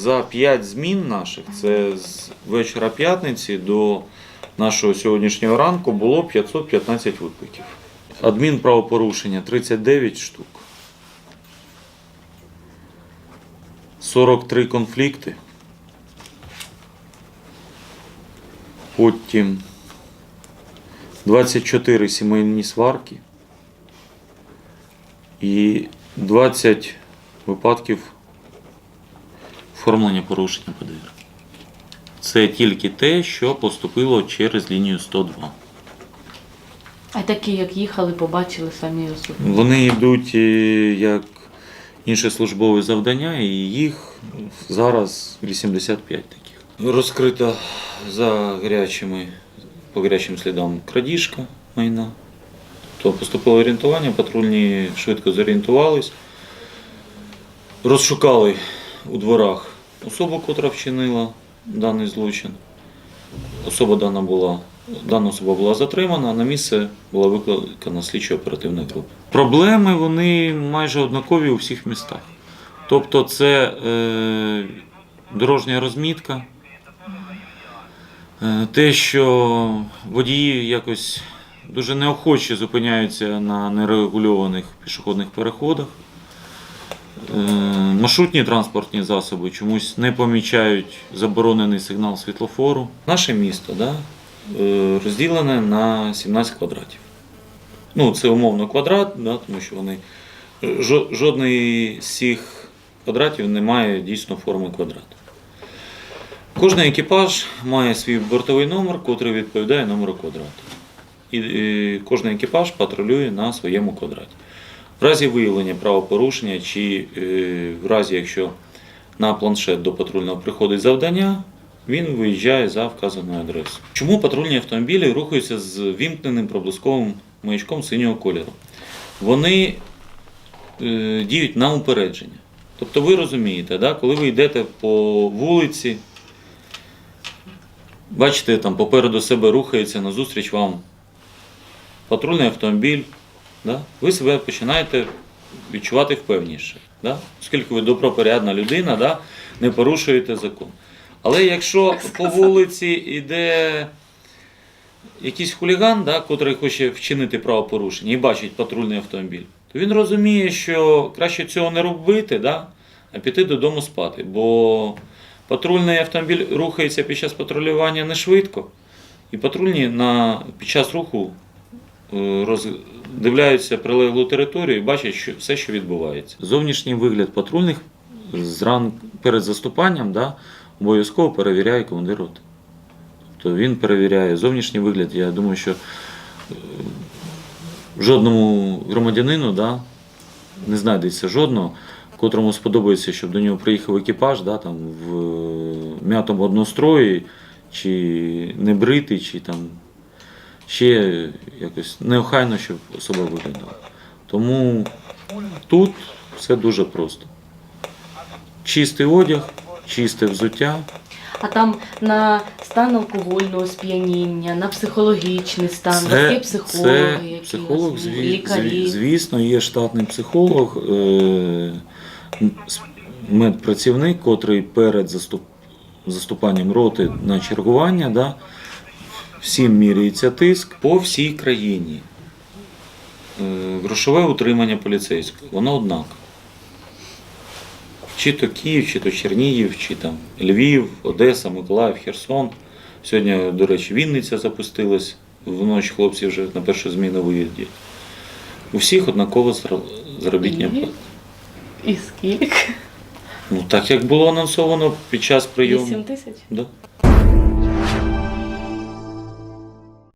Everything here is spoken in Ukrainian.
за 5 змін наших, це з вечора п'ятниці до нашого сьогоднішнього ранку, було 515 викликів. Адмінправопорушення 39 штук. 43 конфлікти. Потім 24 сімейні сварки і 20 випадків оформлення порушення ПДР. Це тільки те, що поступило через лінію 102. А такі, як їхали, побачили самі особи. Вони йдуть е, як інше службове завдання, і їх зараз 85 таких. Розкрита за гарячими, по гарячим слідам крадіжка майна. То поступило орієнтування, патрульні швидко зорієнтувались, розшукали у дворах особу, котра вчинила даний злочин. Особа дана була, дана особа була затримана, а на місце була викликана слідчо-оперативна група. Проблеми вони майже однакові у всіх містах. Тобто це е, дорожня розмітка, е, те, що водії якось дуже неохоче зупиняються на нерегульованих пішохідних переходах. Е, Маршрутні транспортні засоби чомусь не помічають заборонений сигнал світлофору. Наше місто да, е, розділене на 17 квадратів. Ну, це умовно квадрат, да, тому що вони жодний з цих квадратів не має дійсно форми квадрата. Кожний екіпаж має свій бортовий номер, котрий відповідає номеру квадрату. І, е, кожен екіпаж патрулює на своєму квадраті. В разі виявлення правопорушення чи е, в разі, якщо на планшет до патрульного приходить завдання, він виїжджає за вказаною адресою. Чому патрульні автомобілі рухаються з вімкненим проблисковим маячком синього кольору? Вони е, діють на упередження. Тобто ви розумієте, да, коли ви йдете по вулиці, бачите, там попереду себе рухається назустріч вам патрульний автомобіль, да, ви себе починаєте відчувати впевніше. Да? Оскільки ви добропорядна людина, да, не порушуєте закон. Але якщо по вулиці йде якийсь хуліган, да, котрий хоче вчинити правопорушення і бачить патрульний автомобіль, то він розуміє, що краще цього не робити, да, а піти додому спати. Бо патрульний автомобіль рухається під час патрулювання не швидко, і патрульні на, під час руху роздивляються прилеглу територію і бачать що, все, що відбувається. Зовнішній вигляд патрульних зран... перед заступанням да, обов'язково перевіряє командир роти. Тобто він перевіряє зовнішній вигляд. Я думаю, що е, жодному громадянину да, не знайдеться жодного, котрому сподобається, щоб до нього приїхав екіпаж да, там, в м'ятому однострої, чи не бритий, чи там ще якось неохайно, щоб особа виглядала. Тому тут все дуже просто. Чистий одяг, чисте взуття. А там на стан алкогольного сп'яніння, на психологічний стан, вас є психологи, це які психолог, зві- лікарі. звісно, є штатний психолог, е, медпрацівник, котрий перед заступ, заступанням роти на чергування, да, всім міряється тиск по всій країні. Е, грошове утримання поліцейського, воно однакове. Чи то Київ, чи то Чернігів, чи там Львів, Одеса, Миколаїв, Херсон. Сьогодні, до речі, Вінниця запустилась. Вночі хлопці вже на першу зміну виїздять. У всіх однакова зар- заробітня плата. І скільки? Ну так як було анонсовано під час прийому. 8 тисяч? Да.